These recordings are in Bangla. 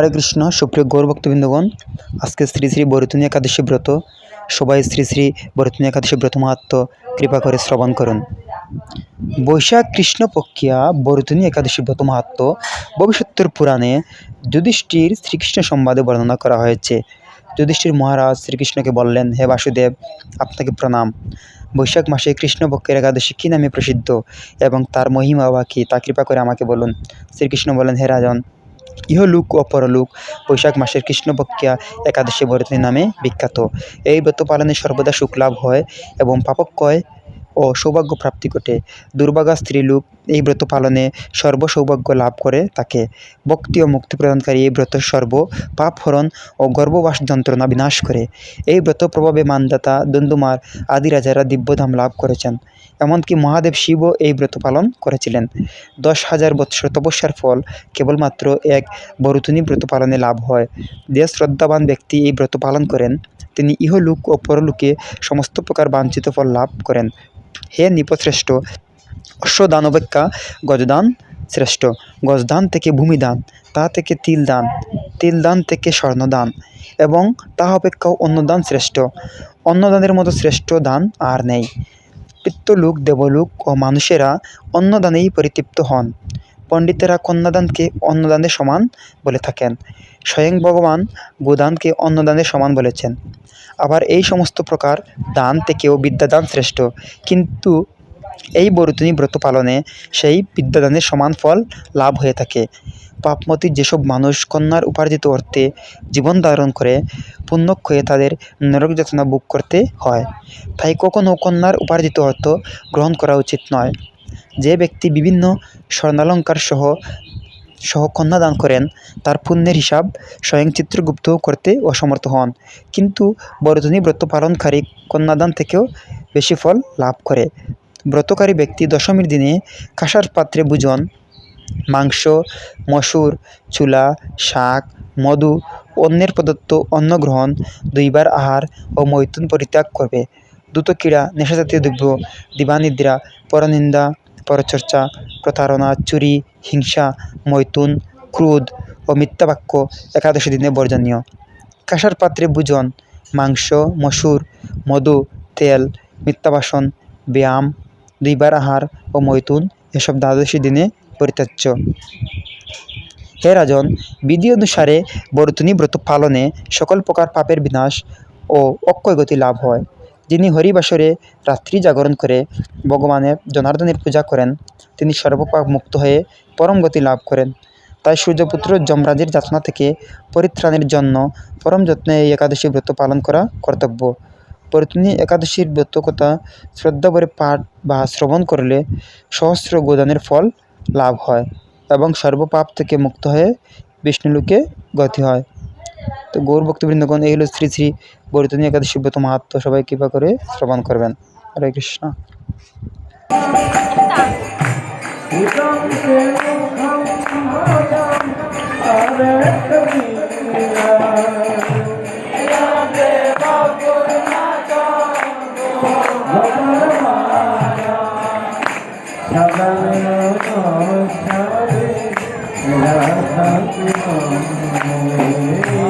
হরে কৃষ্ণ, সুপ্রিয় গৌরভক্তবৃন্দগণ আজকে শ্রী শ্রী বরুতুনি একাদশী ব্রত, সবাই শ্রী শ্রী বরুতুনি একাদশী ব্রত মাহাত্ম কৃপা করে শ্রবণ করুন। বৈশাখ কৃষ্ণপক্ষিয়া বরুতুনি একাদশী ব্রত মাহাত্ম ভবিষ্যত্তর পুরাণে যুধিষ্ঠির শ্রীকৃষ্ণ সম্বাদে বর্ণনা করা হয়েছে। যুধিষ্ঠির মহারাজ শ্রীকৃষ্ণকে বললেন, হে বাসুদেব, আপনাকে প্রণাম। বৈশাখ মাসে কৃষ্ণপক্ষের একাদশী কী নামে প্রসিদ্ধ এবং তার মহিমা বা তা কৃপা করে আমাকে বলুন। শ্রীকৃষ্ণ বলেন হে রাজন ইহলোক ও পরলোক বৈশাখ মাসের কৃষ্ণপক্ষিয়া একাদশী বরতনী নামে বিখ্যাত। এই ব্রত পালনে সর্বদা সুখ লাভ হয় এবং পাপক্ষয় ও সৌভাগ্য প্রাপ্তি ঘটে। দুর্ভাগা স্ত্রীলোক এই ব্রত পালনে সর্ব সৌভাগ্য লাভ করে তাকে ভক্তি ও মুক্তি প্রদানকারী এই ব্রত সর্ব পাপ হরণ ও গর্ভবাস যন্ত্রণা বিনাশ করে। এই ব্রত প্রভাবে মানদাতা, দন্দুমার আদি রাজারা দিব্যধাম লাভ করেছেন। এমনকি মহাদেব শিবও এই ব্রত পালন করেছিলেন। দশ হাজার বৎসর তপস্যার ফল কেবলমাত্র এক বরুতুনি ব্রত পালনে লাভ হয়। যে শ্রদ্ধাবান ব্যক্তি এই ব্রত পালন করেন, তিনি ইহলোক ও পরলোকে সমস্ত প্রকার বাঞ্ছিত ফল লাভ করেন। হে নিপশ্রেষ্ঠ অশ্বদান অপেক্ষা গজদান শ্রেষ্ঠ। গজদান থেকে ভূমিদান, তা থেকে তিলদান তিলদান থেকে স্বর্ণদান এবং তাহা অপেক্ষাও অন্নদান শ্রেষ্ঠ। অন্নদানের মতো শ্রেষ্ঠ দান আর নেই। পিতৃলোক দেবলোক ও মানুষেরা অন্নদানেই পরিতৃপ্ত হন। পণ্ডিতেরা কন্যাদানকে অন্নদানের সমান বলে থাকেন। স্বয়ং ভগবান গোদানকে অন্নদানের সমান বলেছেন। আবার এই সমস্ত প্রকার দান থেকেও বিদ্যাদান শ্রেষ্ঠ। কিন্তু এই বরুতুনি ব্রত পালনে সেই বিদ্যাদানের সমান ফল লাভ হয়ে থাকে। পাপমতি যেসব মানুষ কন্যার উপার্জিত অর্থে জীবন ধারণ করে পুণ্যক্ষয়ে তাদের নরক যাতনা ভোগ করতে হয়, তাই কখনও কন্যার উপার্জিত অর্থ গ্রহণ করা উচিত নয়। যে ব্যক্তি বিভিন্ন স্বর্ণালঙ্কার সহ সহ কন্যা দান করেন, তার পুণ্যের হিসাব স্বয়ং চিত্রগুপ্ত করতে অসমর্থ হন। কিন্তু বরদনী ব্রত পালনকারী কন্যাদান থেকেও বেশি ফল লাভ করে। ব্রতকারী ব্যক্তি দশমীর দিনে কাঁসার পাত্রে ভোজন, মাংস, মসুর, চুলা, শাক, মধু অন্যের প্রদত্ত অন্ন গ্রহণ, দুইবার আহার ও মৈথুন পরিত্যাগ করবে। দ্রুত ক্রীড়া, নেশাজাতীয় দ্রব্য, দিবানিদ্রা, পরনিন্দা, পরচর্চা, প্রতারণা, চুরি, হিংসা, মৈথুন, ক্রোধ ও মিথ্যাবাক্য একাদশী দিনে বর্জনীয়। কাঁসার পাত্রে ভোজন, মাংস, মসুর, মধু, তেল, মিথ্যাবাসন, ব্যায়াম দুইবার আহার ও মৈথুন এসব দ্বাদশী দিনে পরিত্যাজ্য। হে রাজন, বিধি অনুসারে বরতুনি ব্রত পালনে সকল প্রকার পাপের বিনাশ ও অক্ষয় গতি লাভ হয়। যিনি হরিবাসরে রাত্রি জাগরণ করে ভগবানের জনার্দনের পূজা করেন, তিনি সর্বপাপ মুক্ত হয়ে পরম গতি লাভ করেন। তাই সূর্যপুত্র যমরাজের যাতনা থেকে পরিত্রাণের জন্য পরম যত্নে এই একাদশী ব্রত পালন করা কর্তব্য। পরিত্নী একাদশীর ব্রত কথা শ্রদ্ধাভরে পাঠ বা শ্রবণ করলে সহস্র গোদানের ফল লাভ হয় এবং সর্বপাপ থেকে মুক্ত হয়ে বিষ্ণুলোকে গতি হয়। তো গৌর ভক্তবৃন্দগণ, এই হলো শ্রী শ্রী বরিতনী একাদশী ব্রত মাহাত্ম। সবাই কৃপা করে শ্রবণ করবেন। হরে কৃষ্ণ। Thank you.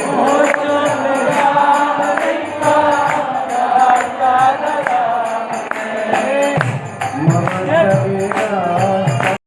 Oh.